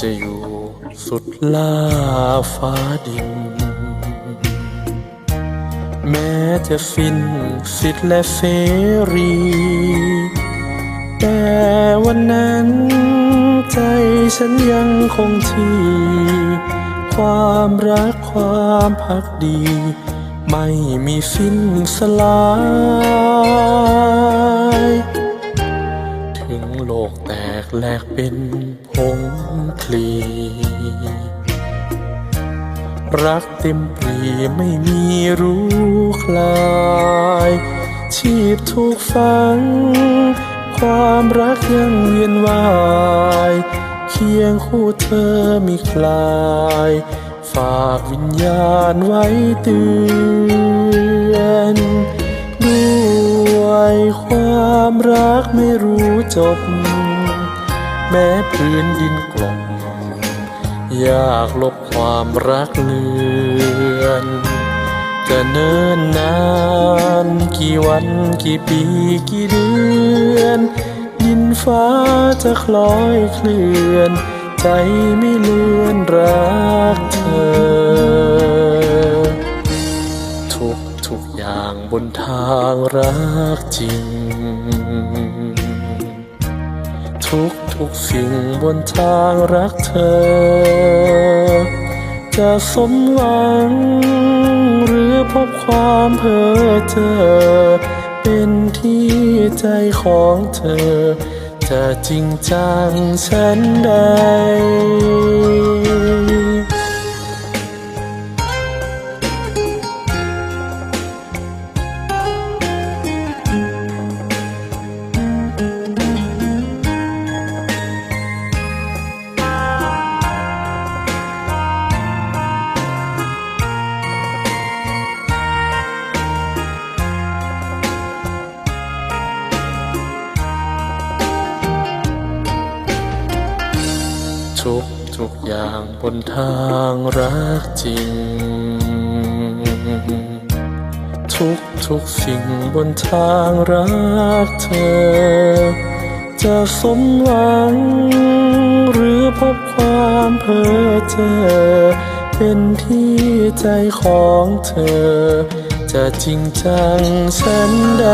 จะอยู่สุดล่าฟ้าดิน แม้จะสิ้นสิทธิ์และเสรี แต่วันนั้นใจฉันยังคงที่ ความรักความพักดี ไม่มีสิ้นสลาย ถึงโลกแตกแหลกเป็น ลี รักเต็มปรีไม่มีรู้คลาย ชีพถูกฝัง ความรักยังเวียนวาย เคียงคู่เธอมีคลาย ฝากวิญญาณไว้เตือนด้วยความรักไม่รู้จบ แม้พื้นดินกลมอ ยากลบความรักเลือนจะเนิ่นนานกี่วันกี่ปีกี่เดือน ดินฟ้าจะคล้อยเคลื่อน ใจไม่เลือนรักเธอ ทุกทุกอย่างบนทางรักจริง ทุกทุกสิ่งบนทางรักเธอ จะสมหวัง หรือพบความเพ้อเจอ เป็นที่ใจของเธอ จะจริงจังฉันใด ทุกทุกอย่างบนทางรักจริง ทุกทุกสิ่งบนทางรักเธอ จะสมหวัง หรือพบความเพ้อเจอ เป็นที่ใจของเธอ จะจริงจังฉันใด